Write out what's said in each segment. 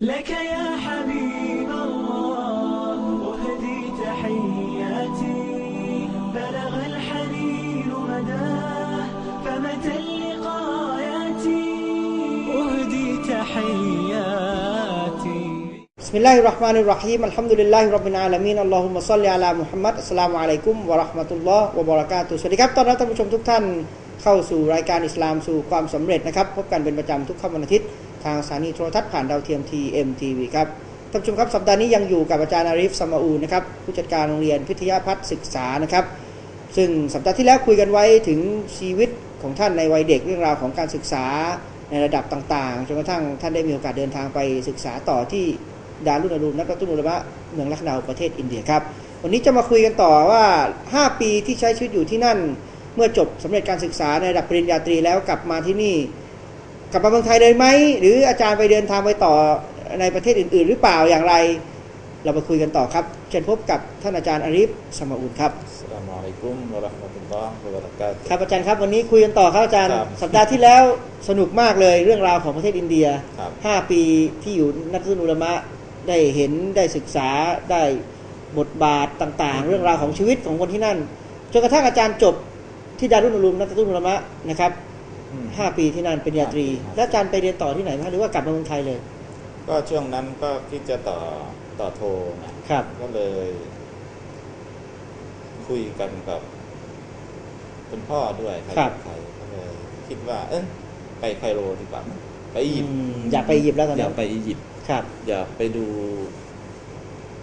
لك يا حبيب الله أهدي تحياتي بلغ الحنين مداه فمتى اللقاء ياتي أهدي تحياتي บิสมิลลาฮิรเราะห์มานิรเราะฮีมอัลฮัมดุลิลลาฮิร็อบบิลอาลามีนอัลลอฮุมะศ็อลลิอะลามุฮัมมัดอัสสลามุอะลัยกุมวะเราะห์มะตุลลอฮ์วะบะเราะกาตุฮ์สวัสดีครับต้อนรับท่านผู้ชมทุกท่านเข้าสู่รายการอิสลามสู่ความสำเร็จนะครับ พบกันเป็นประจำทุกค่ำวันอาทิตย์ ทางสถานีโทรทัศน์ผ่านดาวเทียม TMTV ครับท่านผู้ชมครับสัปดาห์นี้ยังอยู่กับอาจารย์อาริฟสมาอูนะครับผู้จัดการโรงเรียนพิทยาพัฒน์ศึกษานะครับ ซึ่งสัปดาห์ที่แล้วคุยกันไว้ถึงชีวิตของท่านในวัยเด็กเรื่องราวของการศึกษาในระดับต่างๆจนกระทั่งท่านได้มีโอกาสเดินทางไปศึกษาต่อที่ดารุนอารูมนักตุนุลมะเมืองลักนาวประเทศอินเดียครับวันนี้จะมาคุยกันต่อว่า 5 ปีที่ใช้ชีวิตอยู่ที่นั่น เมื่อจบสำเร็จการศึกษาในระดับปริญญาตรีแล้วกลับมาที่นี่ กลับมาเมืองไทยเลยไหมหรืออาจารย์ไปเดินทางไปต่อในประเทศอื่น ๆ หรือเปล่าอย่างไร เรามาคุยกันต่อครับ เชิญพบกับท่านอาจารย์อาริฟสมาอุลครับอัสสลามุอะลัยกุมวะเราะห์มะตุลลอฮ์วะบะเราะกาตุฮ์ครับอาจารย์ครับ วันนี้คุยกันต่อครับอาจารย์ครับสัปดาห์ที่แล้วสนุกมากเลยเรื่องราวของประเทศอินเดียครับ5ปีที่อยู่นักศึกษาอุลามะได้เห็นได้ศึกษาได้บทบาทต่าง ๆ เรื่องราวของชีวิตของคนที่นั่นจนกระทั่งอาจารย์จบที่ดารุนอุลูมนักศึกษาอุลามะนะครับ อืม5ปีที่นั่นเป็นญาตรีครับแล้วอาจารย์ไปเรียนต่อที่ไหนไหมหรือว่ากลับมาเมืองไทยเลย ก็ช่วงนั้นก็คิดจะต่อต่อโทนะครับ ก็เลย คุยกันกับคุณพ่อด้วยใครครับกับใครก็เลยคิดว่า เอ้ยไปไคโรดีกว่า ไปอียิปต์อืมอยากไปอียิปต์แล้วตอนอยานั้กนไปอียิปต์ครับอยากไปดู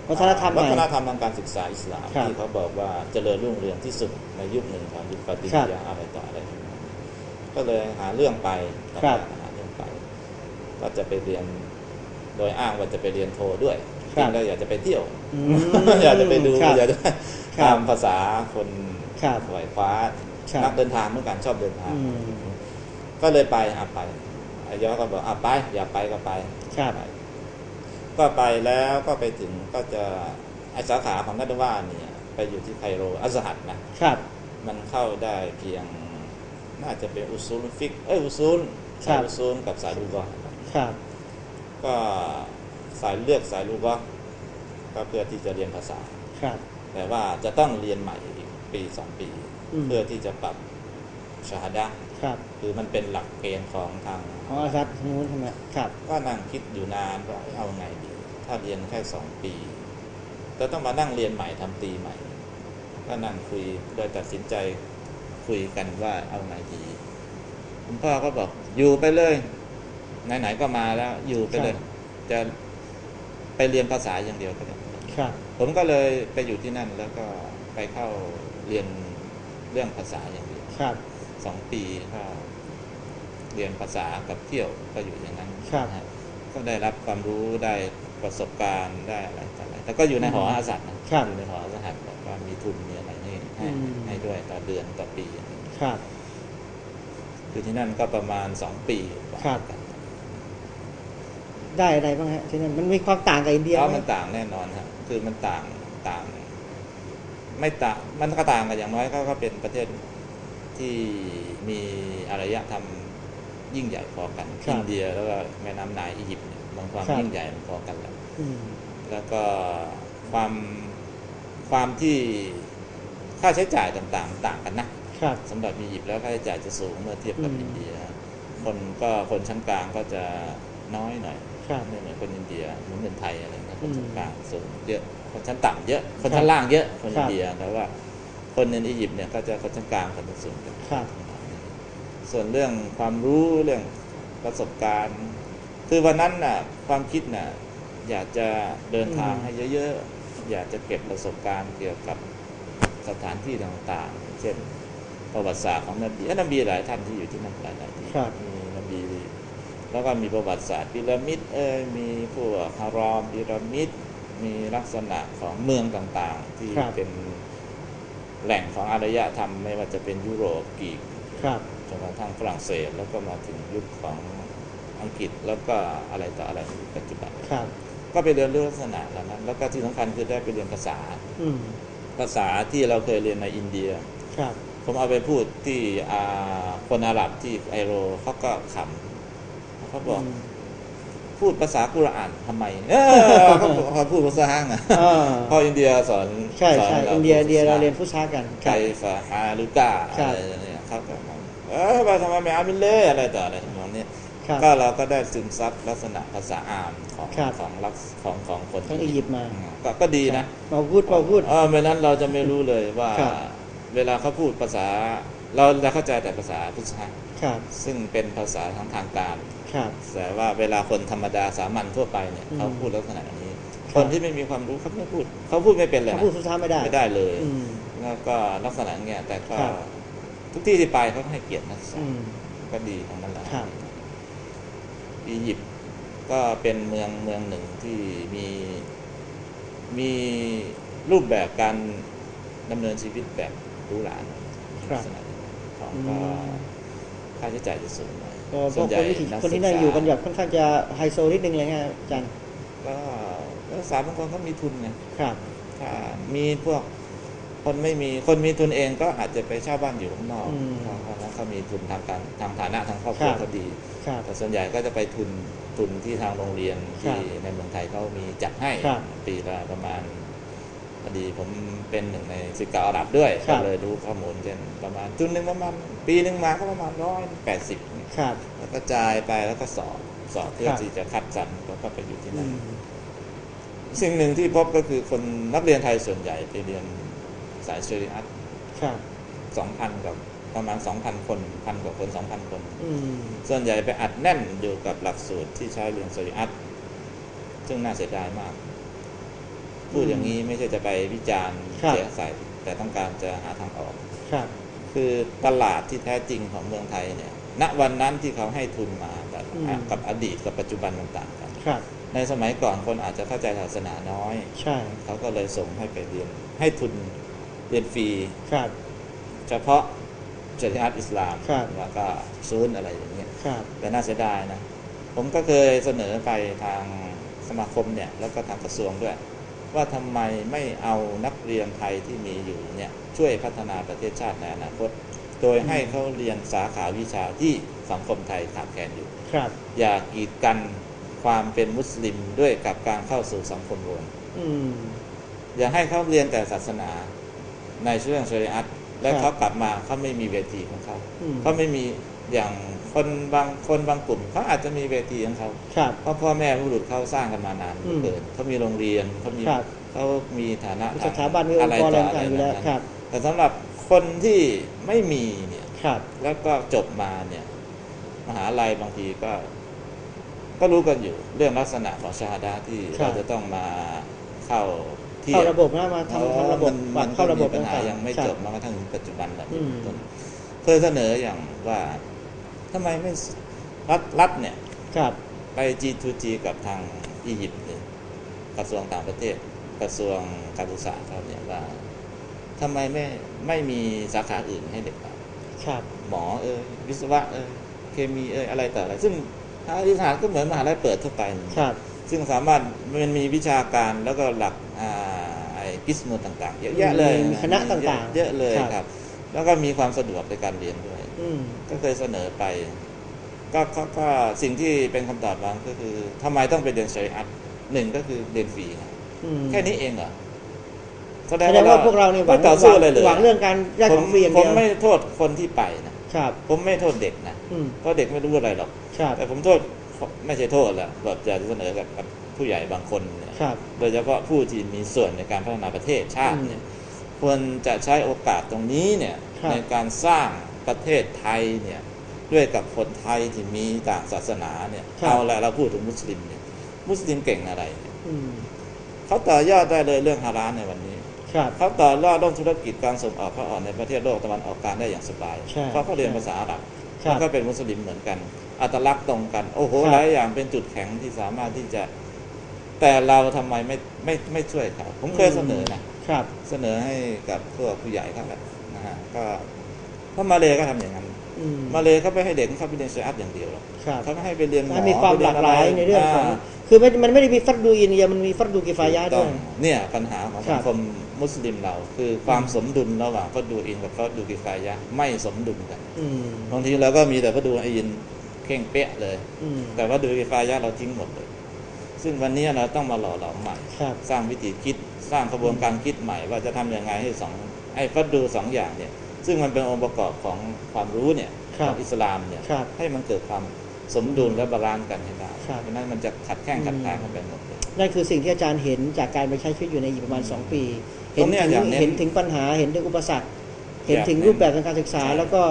วัฒนธรรมใหวัม่ ฒนธรรมทางการศึกษาอิสลามครับที่เขาบอกว่าเจริญรุ่งเรืองที่สุดในยุคหนึ่งของยุคปฏิครักิบริยาอะไรต่ออะไร ก็เลยหาเรื่องไปครับ หาเรื่องไป ก็จะไปเรียน โดยอ้างว่าจะไปเรียนโทด้วยคจรัริบงแล้วอยากจะไปเที่ยว อืมอยากจะไปดูครับ อยากจะครับ ตามภาษาคนครับ ไหวคว้าครับ นักเดินทางเหมือนกันชอบเดินทาง อืมก็เลยไปอะไปอายอก็บอกอะไป อยากไปก็ไป ครับ ไปก็ไปแล้วก็ไปถึงก็จะไอสาขาของนัดว่าเนี่ย ไปอยู่ที่ไคโรอัสฮัดนะครับ มันเข้าได้เพียง น่าจะเป็นอุซูลฟิกเอ้ยอุซูลครัสายบอุซูลกับสายลูกอครับก็สายเลือกสายลูกอก็เพื่อที่จะเรียนภาษาครับ แต่ว่าจะต้องเรียนใหม่อีกปีสองปีอืมเพื่อที่จะปรับชาฮดะห์ครับคือมันเป็นหลักเกณฑ์ของทางอ๋อครับนู้นใช่ไหมครับก็นั่งคิดอยู่นานว่าเอาไงดี ถ้าเรียนแค่สองปีจะต้องมานั่งเรียนใหม่ทำตีใหม่ ก็นั่งคุยโดยตัดสินใจ คุยกันว่าเอาไงดีคุณพ่อก็บอกอยู่ไปเลย ไหนๆก็มาแล้วอยู่ไปเลย จะไปเรียนภาษาอย่างเดียวก็ได้ครับผมก็เลยไปอยู่ที่นั่นแล้วก็ไปเข้าเรียนเรื่องภาษาอย่างเดียวครับสองปีก็เรียนภาษากับเที่ยวก็อยู่อย่างนั้นครับนะฮะก็ได้รับความรู้ได้ประสบการณ์ได้อะไรต่ออะไรแต่ก็อยู่ในหออาสัตนะครับอยู่ในหออาสัตแบบว่ามีทุนมีอะไรให้ ให้อืมให้ด้วยต่อเดือนต่อปีอย่างนี้ครับ อยู่ที่นั่นก็ประมาณสองปีกว่าครับกันได้อะไรบ้างฮะที่นั่นมันมีความต่างกับอินเดียเพราะไหมมันต่างแน่นอนฮะคือมันต่างต่าง ไม่ต่างมันก็ต่างกันอย่างน้อยก็ก็เป็นประเทศที่มีอารยธรรมยิ่งใหญ่พอกันครับอินเดียแล้วก็แม่น้ำนายอียิปต์เนี่ยบางความครับยิ่งใหญ่มันพอกันแล้วอืมแล้วก็ความความที่ ค่าใช้จ่ายต่างๆ ต่างกันนะครับสำหรับอียิปต์แล้วค่าใช้จ่ายจะสูงเมื่อเทียบกับอืมอินเดีย คนก็คนชั้นกลางก็จะน้อยหน่อยครับไม่เหมือนคนอินเดียเหมือนเงินไทยอะไรเงี้ยคอืนมชั้นกลางสูงเยอะคนชั้นต่ำเยอะ คนครับชั้นล่างเยอะคนครัอิบนเดียแต่ว่าคนในอียิปต์เนี่ยก็จะคนชั้นกลางคนชั้นสูงกันครับส่วนเรื่องความรู้เรื่องประสบการณ์ คือวันนั้นน่ะความคิดน่ะอยากจะเดินทางอืมให้เยอะๆ อยากจะเก็บประสบการณ์เกี่ยวกับ สถานที่ต่างๆ เช่นประวัติศาสตร์ของนบีเอ้ยนบีหลายท่านที่อยู่ที่นั่นหลายหลายที่ครับมีนบีแล้วก็มีประวัติศาสตร์พีระมิดเอ้ยมีพวกฮารอมพีระมิดมีลักษณะของเมืองต่างๆ ที่ครับเป็นแหล่งของอารยธรรมไม่ว่าจะเป็นยุโรปกรีกครับจนกระทั่งฝรั่งเศสแล้วก็มาถึงยุคของอังกฤษแล้วก็อะไรต่ออะไรในปัจจุบันครับก็ไปเรียนเรื่องลักษณะเหล่านั้น แล้วก็ที่สำคัญคือได้ไปเรียนภาษาอืม ภาษาที่เราเคยเรียนในอินเดีย ครับ ผมเอาไปพูดที่อ่าคนอาหรับที่ไอโรเขาก็ขำเขาบอกอืมพูดภาษากุรอานทำไม เออเขาบอกเขาพูดภาษาฮังอะอ่าเพราะอินเดียสอนใช่สอนใช่ราอินเดียพูอินเดียเราภษเรียนฟุตซากันคไกรับฟาฮาลูกาครับอะไรเนี่ยเขาก็มองเออว่าทำไมไม่อามินเล่อะไรต่ออะไรทำนองเนี้ย ครับก็เราก็ได้ซึมซับลักษณะภาษาอามของครับ ของลักษของของคนของอียิปต์มาอืก็ก็ดีนะมาพูดมาพูด เออไม่นั้นเราจะไม่รู้เลยว่าครับ เวลาเขาพูดภาษา เราจะเข้าใจแต่ภาษาพุทธะครับซึ่งเป็นภาษาทางทางการ ครับ แต่ว่าเวลาคนธรรมดาสามัญทั่วไปเนี่ยอืมเขาพูดลักษณะนี้ครับคนที่ไม่มีความรู้เขาไม่พูด เขาพูดไม่เป็นเลยเขานะพูดฟุตซาไม่ได้ไม่ได้เลย อืม แล้วก็ลักษณะเงี้ยแต่ก็ครับ ทุกที่ที่ไปเขาก็ให้เกียรตินักศึกษาอืมก็ดีของนั้นแหละครับ อียิปต์ก็เป็นเมืองเมืองหนึ่งที่มีมีรูปแบบการดำเนินชีวิตแบบหรูหราหน่อยครับลักษณะนี้ของอืมก็ค่าใช้จ่ายจะสูงหน่อยก็พส่ววกนใหคญ่นที่นักคนที่ศึกนั่งษาอยู่กันแบบค่อนข้างจะไฮโซนิดนึงเลยฮะอาจารย์ก็นักศึกษาบางคนก็มีทุนไงครับถ้ามีพวก คนไม่มีคนมีทุนเองก็อาจจะไปเช่าบ้านอยู่ข้างนอกอืมเพราะเพราะแล้วเขามีทุนทางการทางฐานะทางครอบครัวครับเขาดีครับแต่ส่วนใหญ่ก็จะไปทุนทุนที่ทางโรงเรียนครัที่บในเมืองไทยเขามีจัดให้ครับปีละประมาณพอดีผมเป็นหนึ่งในสิกาอาหรับด้วยครัก็บเลยรู้ข้อมูลเช่นประมาณทุนหนึ่งประมาณปีหนึ่งมาก็ประมาณร้อยแปดสิบครับแล้วก็จ่ายไปแล้วก็สอบสอบเพื่อครับที่จะคัดสรรแล้วก็ไปอยู่ที่อืนั่นมสิ่งหนึ่งที่พบก็คือคนนักเรียนไทยส่วนใหญ่ไปเรียน สายชริอัตครับ สองพันกับประมาณสองพันคนพันกว่าคนสองพันคน อืม ส่วนใหญ่ไปอัดแน่นอยู่กับหลักสูตรที่ใช้เรียนชริอัตซึ่งน่าเสียดายมาก พูดอย่างนี้ไม่ใช่จะไปวิจารณ์ครับ เสียใส่แต่ต้องการจะหาทางออก ครับ คือตลาดที่แท้จริงของเมืองไทยเนี่ย ณ วันนั้นที่เขาให้ทุนมาแบบอืม กับอดีตกับปัจจุบันมันต่างกัน ครับ ในสมัยก่อนคนอาจจะเข้าใจศาสนาน้อย ใช่ เขาก็เลยส่งให้ไปเรียน ให้ทุน เรียนฟรีครับ เฉพาะชริอัตอิสลามครับ แล้วก็ซูนอะไรอย่างเงี้ยครับ แต่น่าเสียดายนะ ผมก็เคยเสนอไปทางสมาคมเนี่ย แล้วก็ทางกระทรวงด้วย ว่าทำไมไม่เอานักเรียนไทยที่มีอยู่เนี่ยช่วยพัฒนาประเทศชาติในอนาคต โดยให้เขาเรียนสาขาวิชาที่สังคมไทยขาดแคลนอยู่ ครับ อย่ากีดกันความเป็นมุสลิมด้วยกับการเข้าสู่สังคมรวม อืม อย่าให้เขาเรียนแต่ศาสนา ในเรื่องชริอัตและครับเขากลับมาเขาไม่มีเวทีของเขาอืมเขาไม่มีอย่างคนบางคนบางกลุ่มเขาอาจจะมีเวทีของเขาครับเพราะพ่อแม่ผู้หลุดเขาสร้างกันมานานเหลือเกินเขามีโรงเรียนเขามีครับเขามีฐานะมีสถาบันมีองค์กรอะไรต่างๆอยู่แล้วนั้นครับแต่สำหรับคนที่ไม่มีเนี่ยครับแล้วก็จบมาเนี่ย มหาลัยบางทีก็ ก็รู้กันอยู่เรื่องลักษณะของชาฮาดาที่ครับเราจะต้องมาเข้า ที่เข้าระบบนะมาทำทำระบบมับันตรก็เข้าระบมีบปัญหาต่างๆยังไม่ครับจบมากระทั่งถึงปัจจุบันแบบนี้อืมต้นเคยเสนออย่างว่าทำไมไม่รัฐรัฐเนี่ยครับไป G2G กับทางอียิปต์เนี่ยกระทรวงต่างประเทศกระทรวงการศึกษาเขาเนี่ยว่าทำไมไม่ไม่มีสาขาอื่นให้เด็กเราครับ หมอเอยวิศวะเอยเคมีเอยอะไรต่ออะไร ซึ่งทางอาฐานก็เหมือนมหาลัยเปิดทั่วไปครับ ซึ่งสามารถมันมีวิชาการแล้วก็หลัก อ่าไอ้กิสโมต่างๆ เยอะแยะเลยมีคณะต่างๆ เยอะเลยครับครับแล้วก็มีความสะดวกในการเรียนด้วยอืมก็เคยเสนอไปก็ก็ก็สิ่งที่เป็นคำตอบบางก็คือทำไมต้องไปเรียนชริอัตหนึ่งก็คือเรียนฟรีไงอืมแค่นี้เองเหรอแสแสดงว่าพวกเราเนี่ยหวัไม่งต่อสู้อะไรเลยหวังเรื่องการได้ผขมองฟรีอย่างผเดีมยวไม่โทษคนที่ไปนะครับผมไม่โทษเด็กนะอืมเพราะเด็กไม่รู้อะไรหรอกครับแต่ผมโทษไม่ใช่โทษแหละแบบจะเสนอกับกับผู้ใหญ่บางคนเนี่ย ครับ โดยเฉพาะผู้ที่มีส่วนในการพัฒนาประเทศชาติเนี่ยควรจะใช้โอกาสตรงนี้เนี่ยครับในการสร้างประเทศไทยเนี่ยด้วยกับคนไทยที่มีต่างศาสนาเนี่ยเอาละเราพูดถึงมุสลิมเนี่ยมุสลิมเก่งอะไรเนี่ยอืมเขาต่อยอดได้เลยเรื่องฮาลาลในวันนี้ครับเขาต่อยอดเรื่องธุรกิจการส่งออกเข้าออกในประเทศโลกตะวันออกกลางได้อย่างสบายใช่เพราะเขาเรียนภาษาอาหรับครัแล้บวก็เป็นมุสลิมเหมือนกัน อัตลักษณ์ตรงกัน โอ้โหครับหลายอย่างเป็นจุดแข็งที่สามารถที่จะ แต่เราทำไมไม่ไม่ไม่ช่วยเขาผมเคยเสนอนะครับ เสนอให้กับพวกผู้ใหญ่เขาแหละนะฮะก็เพราะมาเลยก็ทำอย่างนั้นอืมมาเลยเขาไม่ให้เด็กเขาไปเรียนเซอัพอย่างเดียวหรอกครับเขาไม่ให้ไปเรียนหมอให้มีความหลากหลายในเรื่องของาคือไม่มันไม่ได้มีฟัดดูอินเดียมันมีฟัดดูกิฟายะถูกด้ต้วอยงเนี่ยปัญหาของครัสับงคมมุสลิมเรา คือความสมดุลระหว่างฟัดดูอินกับฟัดดูกิฟายะห์ไม่สมดุลกันอืมบางทีเราก็มีแต่ฟัดดูอินเข่งเป๊ะเลยอืมแต่ว่าดูกิฟายะเราทิ้งหมดเลย ซึ่งวันนี้เราต้องมาหล่อหลอมใหม่ครับสร้างวิธีคิด สร้างกระบวนการคิดใหม่ ว่าจะทำยังไงให้สองให้ฟัดดูสองอย่างเนี่ย ซึ่งมันเป็นองค์ประกอบของความรู้เนี่ยครัขบองอิสลามเนี่ยครับให้มันเกิดความสมดุลและบาลานซ์กันให้ได้ครับเพราะฉะนั้นมันจะขัดแข้งขัดขากันไปหมดเลยนั่นคือสิ่งที่อาจารย์เห็นจากการไปใช้ชีวิตอยู่ในอีกประมาณ 2 ปีตเห็รนงเนี้ยถึงอยากเน้นเห็นถึงปัญหาเห็นถึงอุปสรรค เห็นถึงอยากเน้นรูปแบบทางการศึกษาใช่แล้วก็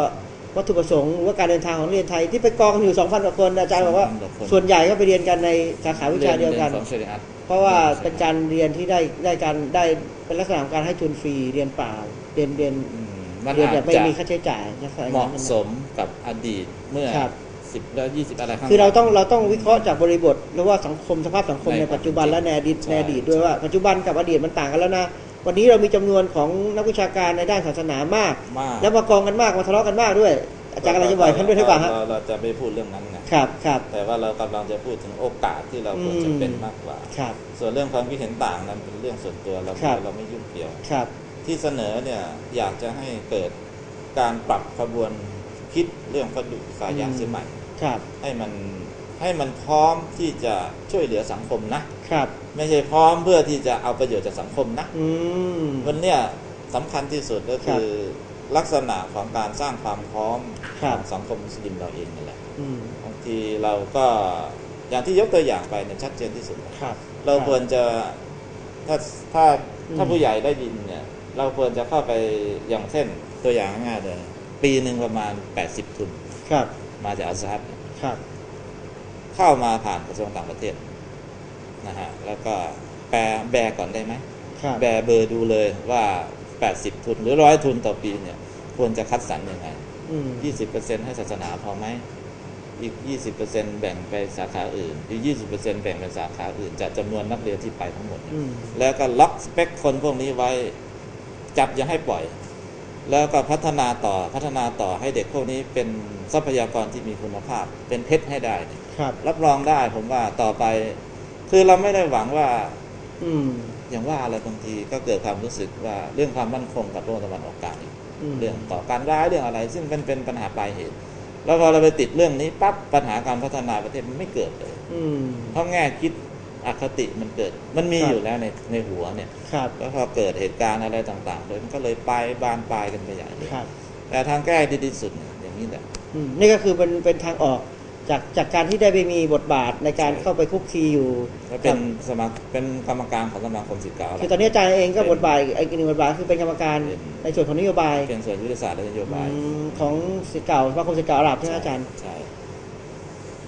วัตถุประสงค์หรือว่าการเดินทางของนักเรียนไทยที่ไปกองกันอยู่ 2,000กว่าคนอาจารย์บอกว่า2,000กว่าคนส่วนใหญ่ก็ไปเรียนกันในสาขาวิชาเดียวกันรื่องของชริอะห์เพราะว่าเป็นการเรียนที่ได้ได้การได้เป็นลักษณะของการให้ทุนฟรีเรียนเปล่าเรียนเรียนอืมมันเรียนอาแบจบไม่จะมีค่าใช้จ่ายลักษณะอย่งเหนั้มาะนสมกับอดีตเมื่อครับสิบแล้วยี่สิบอะไรข้างคือเราต้องหลัเราต้องวิเคราะห์จากบริบทหรือว่าสังคมสภาพสังคมในในปัจจุบันความและในอดีตใช่ในอดีตด้วยว่าปัจจุบันกับอดีตมันต่างกันแล้วนะ วันนี้เรามีจำนวนของนักวิชาการในด้านศาสนามากมาก แล้วมากองกันมากมาทะเลาะกันมากด้วย อาจารย์กำลังจะบอกท่านด้วยหรือเปล่าฮะเราเราจะไม่พูดเรื่องนั้นนะครับครับแต่ว่าเรากำลังจะพูดถึงโอกาสที่เราควรจะเป็นมากกว่าครับส่วนเรื่องความคิดเห็นต่างนั้นเป็นเรื่องส่วนตัวเราครับเราไม่ยุ่งเกี่ยวครับ ที่เสนอเนี่ยอยากจะให้เกิดการปรับขบวนคิดเรื่องฟัดดุฟายะเสียใหม่ครับให้มันให้มันพร้อมที่จะช่วยเหลือสังคมนะ ครับ ไม่ใช่พร้อมเพื่อที่จะเอาประโยชน์จากสังคมนะอืมวันเนี้ยสำคัญที่สุดก็คือลักษณะของการสร้างความพร้อมครัขบองสังคมมุสลิมเราเองนั่นแหละอืมบางทีเราก็อย่างที่ยกตัวอย่างไปเนี่ยชัดเจนที่สุดครับเราควรจะถ้าถ้าอืมถ้าผู้ใหญ่ได้ยินเนี่ย เราควรจะเข้าไปอย่างเช่นตัวอย่างง่ายๆเลยปีหนึ่งประมาณ 80 ทุนครับ มาจากอัลซาฮับเนี่ยครับ เข้ามาผ่านกระทรวงต่างประเทศ นะฮะแล้วก็แปลแบกก่อนได้ไหมครับแบเบอร์ดูเลยว่า 80 ทุนหรือร้อยทุนต่อปีเนี่ย ควรจะคัดสรรยังไงอืม20%ให้ศาสนาพอไหมอีก20%แบ่งไปสาขาอื่นอีก20%แบ่งเป็นสาขาอื่นจากจำนวนนักเรียนที่ไปทั้งหมดเนี่ยอืมแล้วก็ล็อกสเปคคนพวกนี้ไว้จับอย่าให้ปล่อย แล้วก็พัฒนาต่อพัฒนาต่อให้เด็กพวกนี้เป็นทรัพยากรที่มีคุณภาพ เป็นเพชรให้ได้เนี่ยครับรับรองได้ผมว่าต่อไป คือเราไม่ได้หวังว่า อืม อย่างว่าอะไรบางทีก็เกิดความรู้สึกว่าเรื่องความมั่นคงกับโลกตะวันออกกลางอีกอืมเรื่องต่อการร้ายเรื่องอะไร ซึ่งเป็นเป็นปัญหาปลายเหตุ แล้วพอเราไปติดเรื่องนี้ปั๊บปัญหาการพัฒนาประเทศมันไม่เกิดเลยอืมเพราะแง่คิดอคติมันเกิด มันมีครับอยู่แล้วในในหัวเนี่ยครับแล้วพอเกิดเหตุการณ์อะไรต่างๆเลยมันก็เลยไปบานปลายกันไปใหญ่เลยครับแต่ทางแก้ที่ดีที่สุดเนี่ยอย่างนี้แหละอืมนี่ก็คือเป็นเป็นทางออก จากจากการที่ได้ไปมีบทบาทในการใช่เข้าไปคุกคีอยู่แล้วเป็นกับสมัครเป็นกรรมการของสมาคมศิษย์เก่าคือตอนนี้อาจารย์เองก็เป็นบทบาทอีกหนึ่งบทบาทคือเป็นกรรมการเป็นในส่วนของนโยบายเป็นส่วนยุทธศาสตร์และนโยบายอืมของศิษย์เก่าสมาคมศิษย์เก่าอาหรับใช่ไหมอาจารย์ใช่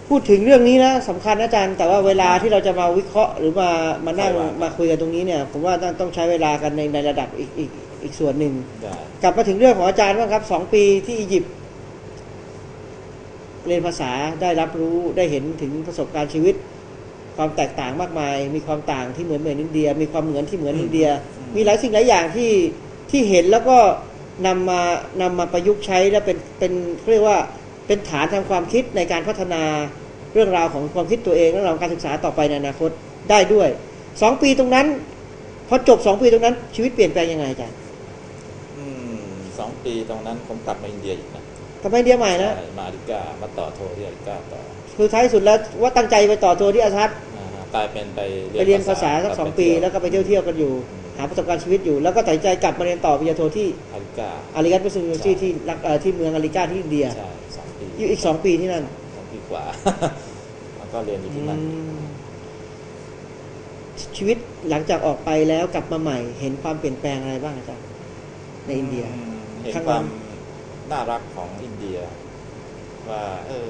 พูดถึงเรื่องนี้นะสำคัญนะอาจารย์ แต่ว่าเวลาที่เราจะมาวิเคราะห์ หรือมามานั่งมาคุยกันตรงนี้เนี่ยผมว่าต้องต้องใช้เวลากันในในระดับอีกอีกอีกส่วนหนึ่งได้กลับมาถึงเรื่องของอาจารย์บ้างครับสองปีที่อียิปต์ เรียนภาษาได้รับรู้ได้เห็นถึงประสบการณ์ชีวิต ความแตกต่างมากมาย มีความต่างที่เหมือนเหมือนอินเดีย มีความเหมือนที่เหมือนอินเดีย มีหลายสิ่งหลายอย่างที่ที่เห็นแล้วก็นำมานำมาประยุกต์ใช้และเป็นเป็นเขาเรียกว่าเป็นฐานทางความคิดในการพัฒนาเรื่องราวของความคิดตัวเองเรื่องราวของการศึกษาต่อไปในอนาคตได้ด้วยสองปีตรงนั้นพอจบสองปีตรงนั้นชีวิตเปลี่ยนแปลงยังไงอาจารย์อืมสองปีตรงนั้นผมกลับมาอินเดียอีกนะ ทำไมอินเดียใหม่นะใช่มาอาริกามาต่อโทที่อาริกาต่อคือท้ายสุดแล้วว่าตั้งใจไปต่อตัวที่อาซัดนะฮะกลายเป็นไปไปเรียนภาษาสักสองปีเที่ยแล้วก็ไปเที่ยวเที่ยวๆกันอยู่ หาประสบการณ์ชีวิตอยู่ แล้วก็ตัดสินใจกลับมาเรียนต่อปริญญาโทที่อาริกาอาริกัตประสิทธิ์ที่ที่รักเอ่อที่เมืองอาริกาที่อินเดียใช่สองปีอยู่อีกสองปีที่นั่นสองปีกว่าแล้วก็เรียนอยู่ที่นั่นอืมชีวิตหลังจากออกไปแล้วกลับมาใหม่ เห็นความเปลี่ยนแปลงอะไรบ้างอาจารย์ในอินเดียมเห็นข้างความ นั้นน่ารักของอินเดีย ว่า เออ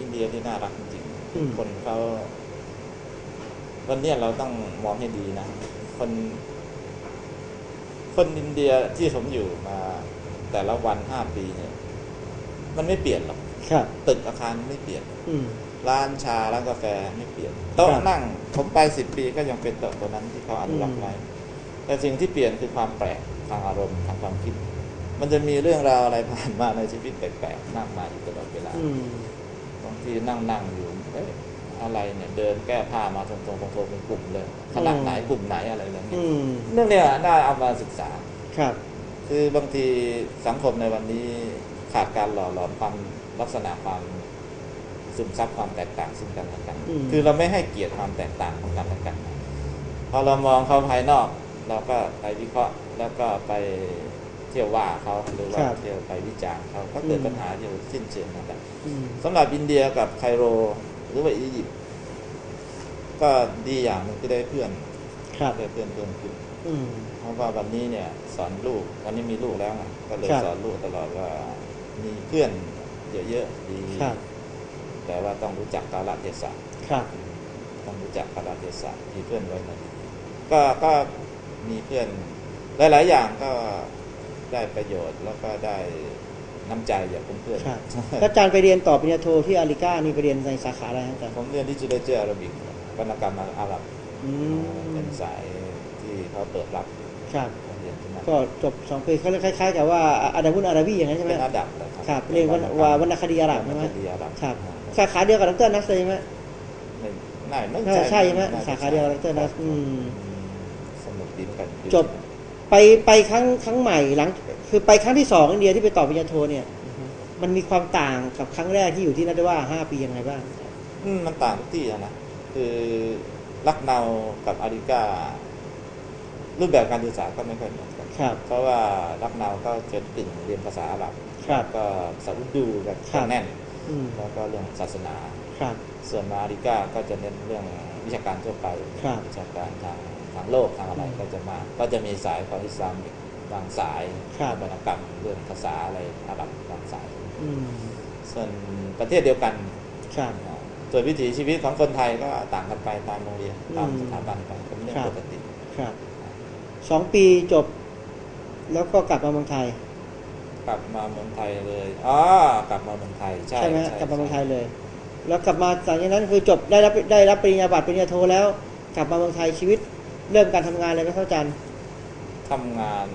อินเดียที่น่ารักจริงอืมๆคนเขาวันเนี้ยเราต้องมองให้ดีนะ คน คนอินเดียที่ผมอยู่มา แต่ละวันห้าปีเนี่ย มันไม่เปลี่ยนหรอกครับตึกอาคารไม่เปลี่ยนอืมร้านชาร้านกาแฟไม่เปลี่ยนโต๊ะครับนั่งผมไปสิบปีก็ยังเป็นโต๊ะตัวนั้นที่เขาอนุรักษ์ไว้แต่สิ่งที่เปลี่ยนคือความแปลกทางอารมณ์ทางความคิด มันจะมีเรื่องราวอะไรผ่านมาในชีวิตแปลกๆนั่งมาอยู่ตลอดเวลาอืมบางทีนั่งนั่งอยู่เอ๊ะอะไรเนี่ยเดินแก้ผ้ามาตรงๆตรงๆเป็นกลุ่มเลยคณะไหนกลุ่มไหนอะไรอย่างเงี้อืยมเรื่องเนี้ยน่าเอามาศึกษาครับ คือบางทีสังคมในวันนี้ขาดการหล่อหลอมความลักษณะความซึมซับความแตกต่างซึ่งกันและกันอืมคือเราไม่ให้เกียรติความแตกต่างของกันและกันนะพอเรามองเขาภายนอก เราก็ไปวิเคราะห์แล้วก็ไป เที่ยวว่าเขาหรือว่าครับเที่ยวไปวิจารณ์เขาก็เกิดอืมปัญหาอยู่สิ้นเชิงนะครับอืมสำหรับอินเดียกับไคโรหรือว่าอียิปต์ก็ดีอย่างหนึงที่ได้เพื่อนครับได้เพื่อนเพิ่มขึ้นอืมเพราะว่าวันนี้เนี่ย สอนลูกวันนี้มีลูกแล้วไงก็เลยครับสอนลูกตลอดว่ามีเพื่อนเยอะๆดีครับแต่ว่าต้องรู้จักกาลเทศะครับต้องรู้จักกาลเทศะมีเพื่อนไว้มาดีก็ก็มีเพื่อนหลาย ๆ อย่างก็ ได้ประโยชน์แล้วก็ได้น้ำใจจากเพื่อนครับๆแล้วอาจารย์ไปเรียนต่อปริญญาโทที่อาริก้านี่ไปเรียนในสาขาอะไรครับอาจารย์ผมเรียนที่จูเลเจอร์อาราบิกวรรณกรรมอาหรับอืมเป็นสายที่เขาเปิดรับครับเรียนที่นั่นก็จบสองปีเขาเรียกคล้ายๆ กับว่าอาดาบุนอาราบีอย่างนั้นใช่ไหมเป็นระดับนะคครัรับเรียนวรรณว่าวรรณคดีอาหรับใช่ไหมวรรณคดีอาหรับครับสาขาเดียวกับดรนัสเลยใช่ไหมไม่น่าไม่น่าจะใช่ไหมน่จะสาขาเดียวกับดรนัสอืมสนุกดีเหมือนกันอยู่จบ ไปไปครั้งครั้งใหม่หลัง คือไปครั้งที่สองอินเดียที่ไปต่อปริญญาโทเนี่ยมันมีความต่างกับครั้งแรกที่อยู่ที่นัดว่าห้าปียังไงบ้างอืมมันต่างทุกที่อะนะ คือลักเนากับอาริการูปแบบการศึกษาก็ไม่ค่อยเหมือนกันครับเพราะว่าลักเนาก็จะกึ่งเรียนภาษาอาหรับครับก็ซาอุดูแบบครับแน่นอืมแล้วก็เรื่องศาสนาครับส่วนมาอาริกาก็จะเน้นเรื่องวิชาการทั่วไปครับวิชาการทาง ทางโลกทางอะไรอืมก็จะมากก็จะมีสายของอิสลามอีกบางสายครับวรรณกรรมเรื่องภาษาอะไรอาหรับบางสายอืมส่วนประเทศเดียวกันครับอ่าส่วนวิถีชีวิตของคนไทยก็ต่างกันไปตามโรงเรียนอืมตามสถาบันไปเป็นเรื่องครับปกติครับสองปีจบ แล้วก็กลับมาเมืองไทย กลับมาเมืองไทยเลยอ๋อกลับมาเมืองไทยใช่ใช่ไหมใช่กลับมาเมืองไทยใช่เลย แล้วกลับมาหลังจากนั้นคือจบได้รับได้รับปริญญาบัตรปริญญาโทแล้ว กลับมาเมืองไทยชีวิต เริ่มการทำงานเลยไหมครับอาจารย์ทำงาน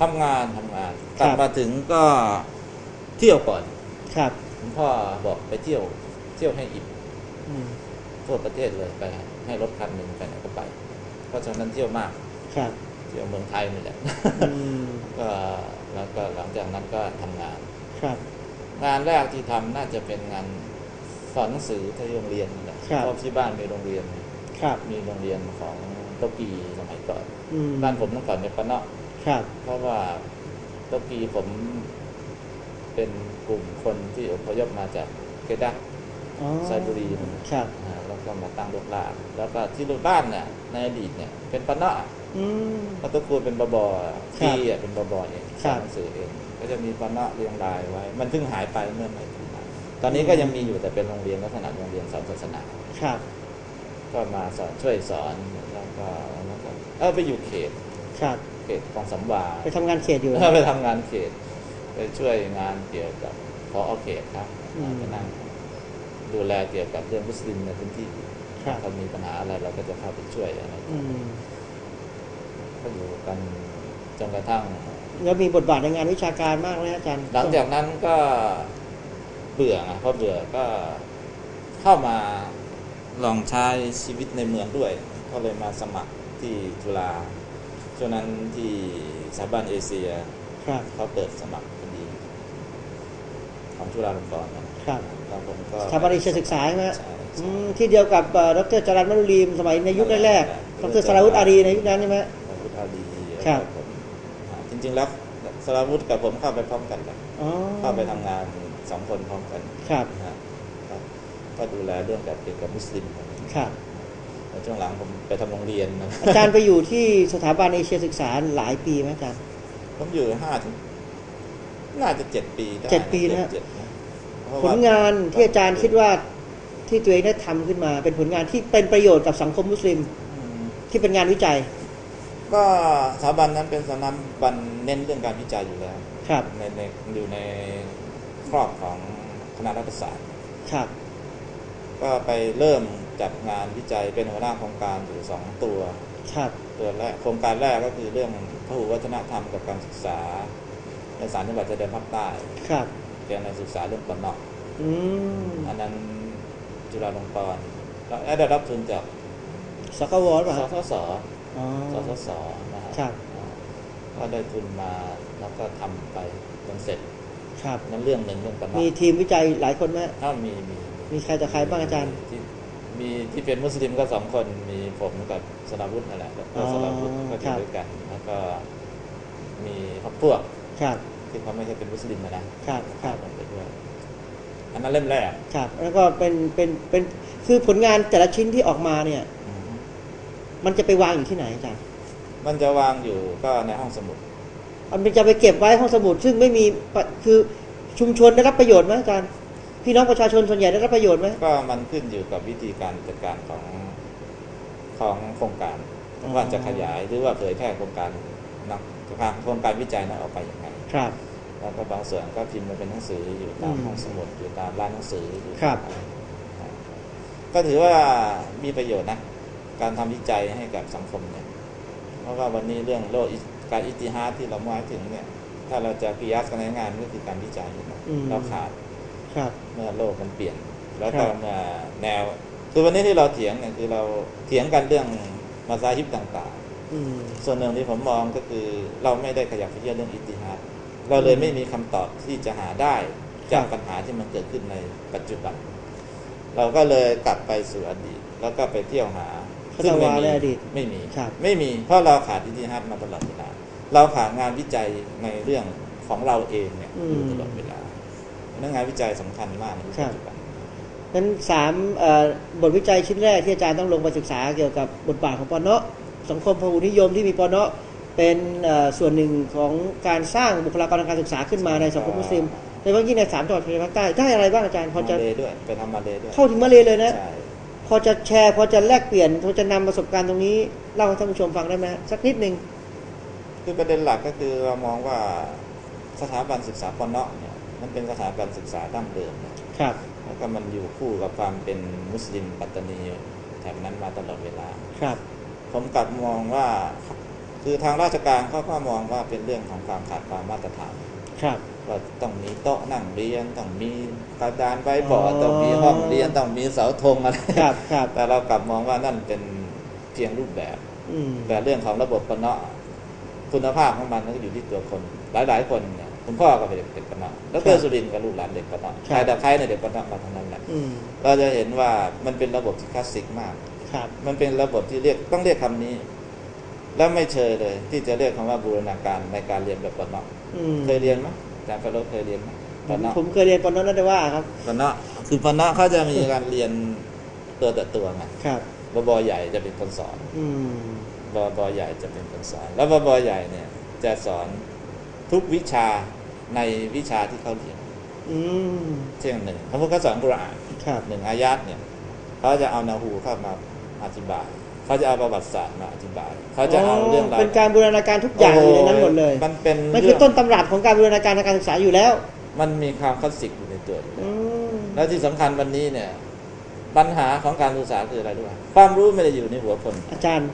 ทำงานทำงานครับกลับมาถึงก็เที่ยวก่อน ครับคุณพ่อบอกไปเที่ยวเที่ยวให้อิ่มอืมทั่วประเทศเลยไป ให้รถคันหนึ่งไปไหนก็ไป เพราะฉะนั้นเที่ยวมาก ครับเที่ยวเมืองไทยนี่แหละอืมก็แล้วก็หลังจากนั้นก็ทำงาน ครับ งานแรกที่ทำน่าจะเป็นงานสอนหนังสือที่โรงเรียนนี่แหละครับเพราะที่บ้านมีโรงเรียน ครับ มีโรงเรียนของ โตกีสมัยก่อนอืมบ้านผมเมื่อก่อนเป็นปะเนาะครับเพราะว่าโตกีผมเป็นกลุ่มคนที่อพยพมาจากเกดักอ๋อไซบุรีนั่นครับอ่าแล้วก็มาตั้งรกรากแล้วก็ที่รูบ้านเนี่ยในอดีตเนี่ย เป็นปะเนาะอืมเพราะตระกูลเป็นบบอครับพี่อะเป็นบบอเองคสรัอบนหนังสือเอง ก็จะมีปะเนาะเรียงรายไว้ มันเพิ่งหายไปเมื่อไม่กี่นานตอนนี้ก็ยังมีอยู่แต่เป็นโรงเรียนลักษณะโรงเรียนสอนศาสนาครับ ก็มาสอนช่วยสอน แล้วก็แล้วก็เออไปอยู่เขตครับเขตคลองสำวาไปทำงานเขตอยู่ ไปทำงานเขต ไปช่วยงานเกี่ยวกับพอเขตครับอืม ไปนั่งดูแลเกี่ยวกับเรื่องมุสลิมในพื้นที่ครับถ้ามีปัญหาอะไรเราก็จะเข้าไปช่วยอะไรอืมก็อยู่กันจนกระทั่ง แล้วมีบทบาทในงานวิชาการมากไหมอาจารย์หลังจากนั้นก็เบื่อไงพอเบื่อก็เข้ามาลองใช้ชีวิตในเมืองด้วย ก็เลยมาสมัครที่จุฬาช่วงนั้นที่สถาบันเอเชียครับเขาเปิดสมัครพอดี ของจุฬาลงกรณ์นะครับแล้วผมก็สถาบันเอเชียศึกษาใช่ไหมใช่อืมที่เดียวกับเอ่อดรจรัญมรุลีมสมัยในยุคแรกๆดรสราวุฒิอารีในยุคนั้นใช่ไหมสราวุฒิอารีครับ ผมอ่าจริงๆแล้วสราวุฒิกับผมเข้าไปพร้อมกันครับอ๋อเข้าไปทำงานสองคนพร้อมกันครับนะฮะก็ก็ดูแลเรื่องกับเกี่ยวกับมุสลิมครับใน ช่วงหลังผมไปทำโรงเรียนนะอาจารย์ไปอยู่ที่สถาบันเอเชียศึกษาหลายปีไหมอาจารย์ผมอยู่ห้าถึงน่าจะเจ็ดปีได้เจ็ดปีนะเจ็ดนะเพราะผว่าลงานที่อาจารย์คิดว่าที่ตัวเองได้ทำขึ้นมา เป็นผลงานที่เป็นประโยชน์กับสังคมมุสลิมอืมที่เป็นงานวิจัย ก็สถาบันนั้นเป็นสถาบันเน้นเรื่องการวิจัยอยู่แล้ว ครับในในอยู่ในครอบของคณะรัฐศาสตร์ครับ ก็ไปเริ่ม จัดงานวิจัยเป็นหัวหน้าโครงการอยู่สองตัวครับตัวแรกโครงการแรกก็คือเรื่องพหุวัฒนธรรมกับการศึกษา ในสารจังหวัดชายแดนภาคใต้ครับเกี่ยวกับศึกษาเรื่องปนอกอืมอันนั้นจุฬาลงกรณ์แล้วได้รับทุนจากสกวหรือเปล่าสครับสสอ๋อสสสนะฮะครับอ่าก็ได้ทุนมาแล้วก็ทำไปจนเสร็จครับนั่นเรื่องหนึ่งเรื่องปนอมีกทีมวิจัยหลายคนไหมถ้ามีมีมีมีใครต่อใครบ้างอาจารย์ ที่ มีที่เป็นมุสลิมก็สองคนมีผมกับสลาวุธนั่นแหละแล้วก็สลาวุธก็อครัยู่บด้วยกัน แล้วก็มีพวกพวกครับที่เขาไม่ใช่เป็นมุสลิมนะนะครับครับลงไปด้วยอันนั้นเล่มแรกครับ แล้วก็เป็นเป็นเป็นคือผลงานแต่ละชิ้นที่ออกมาเนี่ยอืมมันจะไปวางอยู่ที่ไหนอาจารย์มันจะวางอยู่ก็ในห้องสมุดมันจะไปเก็บไว้ห้องสมุด ซึ่งไม่มีปะคือชุมชนได้รับประโยชน์ไหมอาจารย์ พี่น้องประชาชนส่วนใหญ่ได้รับประโยชน์ไหมก็มันขึ้นอยู่กับวิธีการจัดการของของโครงการอ๋อว่าจะขยายหรือว่าเผยแพร่โครงการนักโครงการวิจัยนั้นออกไปอย่างไรครับแล้วก็บางส่วนก็พิมพ์มาเป็นหนังสืออยู่ตามอืมห้องสมุดอยู่ตามร้านหนังสืออยู่ครับตามก็ถือว่ามีประโยชน์นะ การทำวิจัยให้กับสังคมเนี่ย เพราะว่าวันนี้เรื่องโลกอิการอิติฮาสที่เราหมายถึงเนี่ย ถ้าเราจะพิยัสกันง่ายๆมันก็คือการวิจัยนี่แหละอืมเราขาด ครับเมื่อโลกมันเปลี่ยน แล้วครับก็เมื่อแนวคือวันนี้ที่เราเถียงเนี่ยคือเราเถียงกันเรื่องมาซาฮิบต่างอืมๆส่วนหนึ่งที่ผมมองก็คือเราไม่ได้ขยับขยื่นเรื่องอิติฮาสเราเลยไม่มีคำตอบที่จะหาได้จากปัญหาที่มันเกิดขึ้นในปัจจุบัน เราก็เลยกลับไปสู่อดีต แล้วก็ไปเที่ยวหาพัฒนาในอดีตไม่มีครับไม่มี เพราะเราขาดอิติฮัดมาตลอดเวลาเราขาดงานวิจัยในเรื่องของเราเองเนี่ยอยู่ตลอดเวลา เรื่องงานวิจัยสำคัญมากในยุคปัจจุบันนั้นสามเอ่อบทวิจัยชิ้นแรกที่อาจารย์ต้องลงไปศึกษาเกี่ยวกับบทบาทของปอนเนาะสังคมพหุนิยมที่มีปอนเนาะเป็นเอ่อส่วนหนึ่งของการสร้างบุคลากรทางการศึกษาขึ้นมาในสังคมมุสลิมโดยเฉพาะยิ่งในสามจังหวัดชายแดนภาคใต้ได้อะไรบ้างอาจารย์พอจะมาเลด้วยไปทำมาเลด้วยเข้าถึงมาเลยเลยนะใช่พอจะแชร์ พอจะแลกเปลี่ยนพอจะนำประสบการณ์ตรงนี้เล่าให้ท่านผู้ชมฟังได้ไหมสักนิดหนึ่งคือประเด็นหลักก็คือเรามองว่าสถาบันศึกษาปอนเนาะเนี่ย มันเป็นสถาบันศึกษาดั้งเดิมนะครับ แล้วก็มันอยู่คู่กับความเป็นมุสลิมปัตตานีแถบนั้นมาตลอดเวลาครับ ผมกลับมองว่าคือทางราชการเขาก็มองว่าเป็นเรื่องของความขาดความมาตรฐานครับว่าต้องมีโต๊ะนั่งเรียนต้องมีกระดานใบบอร์ดอ๋อต้องมีห้องเรียนต้องมีเสาธงอะไรครับครับแต่เรากลับมองว่านั่นเป็นเพียงรูปแบบอืมแต่เรื่องของระบบปนเนาะคุณภาพของมันก็อยู่ที่ตัวคน หลาย ๆ คนเนี่ย คุณพ่อก็เป็นเด็กปนเนาะแล้วเกิดสุรินทร์กับลูกหลานเด็กปนเนาะใครแต่ใครในเด็กปนเนาะมาทั้งนั้นแหละอืมเราจะเห็นว่ามันเป็นระบบที่คลาสสิกมากครับมันเป็นระบบที่เรียกต้องเรียกคำนี้ แล้วไม่เชยเลย ที่จะเรียกคำว่าบูรณาการในการเรียนแบบปนเนาะอืมเคยเรียนไหมอาจารย์ฟาโรจน์เคยเรียนไหมปนเนาะผมเคยเรียนปอนเนาะนั่นได้ว่าครับปนเนาะคือปนเนาะเขาจะมีการเรียนตัวต่อตัวไงครับบบใหญ่จะเป็นคนสอนอืมบบใหญ่จะเป็นคนสอน แล้วบบใหญ่เนี่ยจะสอนทุกวิชา ในวิชาที่เขาเรียนอืมเช่นหนึ่งสมมติเขาสอนกุรอานครับหนึ่งอายัดเนี่ยเขาจะเอานาหูเข้ามาอธิบายเขาจะเอาประวัติศาสตร์มาอธิบายเขาจะเอาเรื่องราวเป็นการบูรณาการทุกอย่างอยู่ในนั้นหมดเลย มันเป็นมันคือเรื่องต้นตำรับของการบูรณาการทางการศึกษาอยู่แล้ว มันมีความคลาสสิกอยู่ในตัวอยู่อืมแล้วที่สำคัญวันนี้เนี่ย ปัญหาของการศึกษาคืออะไรรู้ไหมความรู้ไม่ได้อยู่ในหัวคน อาจารย์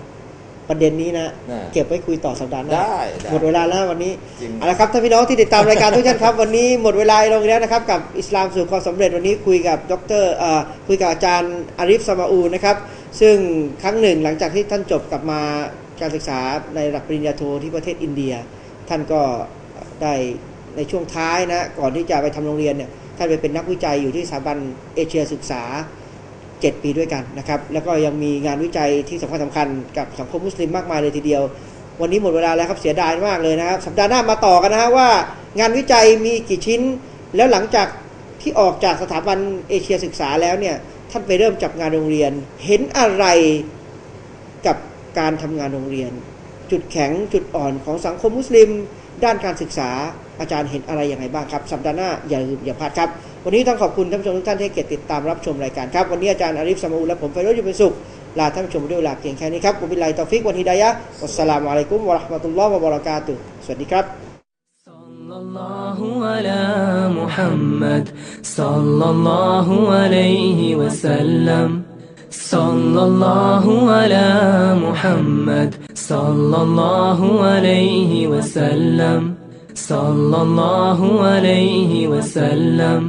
ประเด็นนี้นะน่ะเก็บไว้คุยต่อสัปดาห์หน้าได้ได้หมดเวลาแล้ววันนี้จริง เอาละครับท่านพี่น้องที่ติดตามรายการทุกท่านครับ วันนี้หมดเวลาลงแล้วนะครับกับอิสลามสู่ความสำเร็จวันนี้คุยกับดรเอ่อคุยกับอาจารย์อาริฟสมาอูนะครับซึ่งครั้งหนึ่งหลังจากที่ท่านจบกลับมาการศึกษาในระดับปริญญาโทที่ประเทศอินเดีย ท่านก็ได้ในช่วงท้ายนะก่อนที่จะไปทำโรงเรียนเนี่ยท่านไปเป็นนักวิจัยอยู่ที่สถาบันเอเชียศึกษา 7 ปีด้วยกันนะครับ แล้วก็ยังมีงานวิจัยที่สำคัญสำคัญกับสังคมมุสลิมมากมายเลยทีเดียว วันนี้หมดเวลาแล้วครับเสียดายมากเลยนะครับ สัปดาห์หน้ามาต่อกันนะฮะว่า งานวิจัยมีกี่ชิ้น แล้วหลังจากที่ออกจากสถาบันเอเชียศึกษาแล้วเนี่ยท่านไปเริ่มจับงานโรงเรียน เห็นอะไรกับการทำงานโรงเรียน จุดแข็งจุดอ่อนของสังคมมุสลิม ด้านการศึกษาอาจารย์เห็นอะไรอยังไงบ้างครับ สัปดาห์หน้าอย่าลืมอย่าพลาดครับ วันนี้ต้องขอบคุณท่านผู้ชมทุกท่านที่ให้เกียรติติดตามรับชมรายการครับ วันนี้อาจารย์อาริฟสมาอูและผมไฟโรจน์อยู่เป็นสุข ลาท่านผู้ชมไปด้วยเวลาเพียงแค่นี้ครับผมบิลลาฮิตอฟิกวันฮิดายะฮ์วัสสลามุอะลัยกุมวะเราะห์มะตุลลอฮ์วะบะเราะกาตุฮ์สวัสดีครับ صلى الله على محمد صلى الله عليه وسلم صلى الله على محمد صلى الله عليه وسلم صلى الله عليه وسلم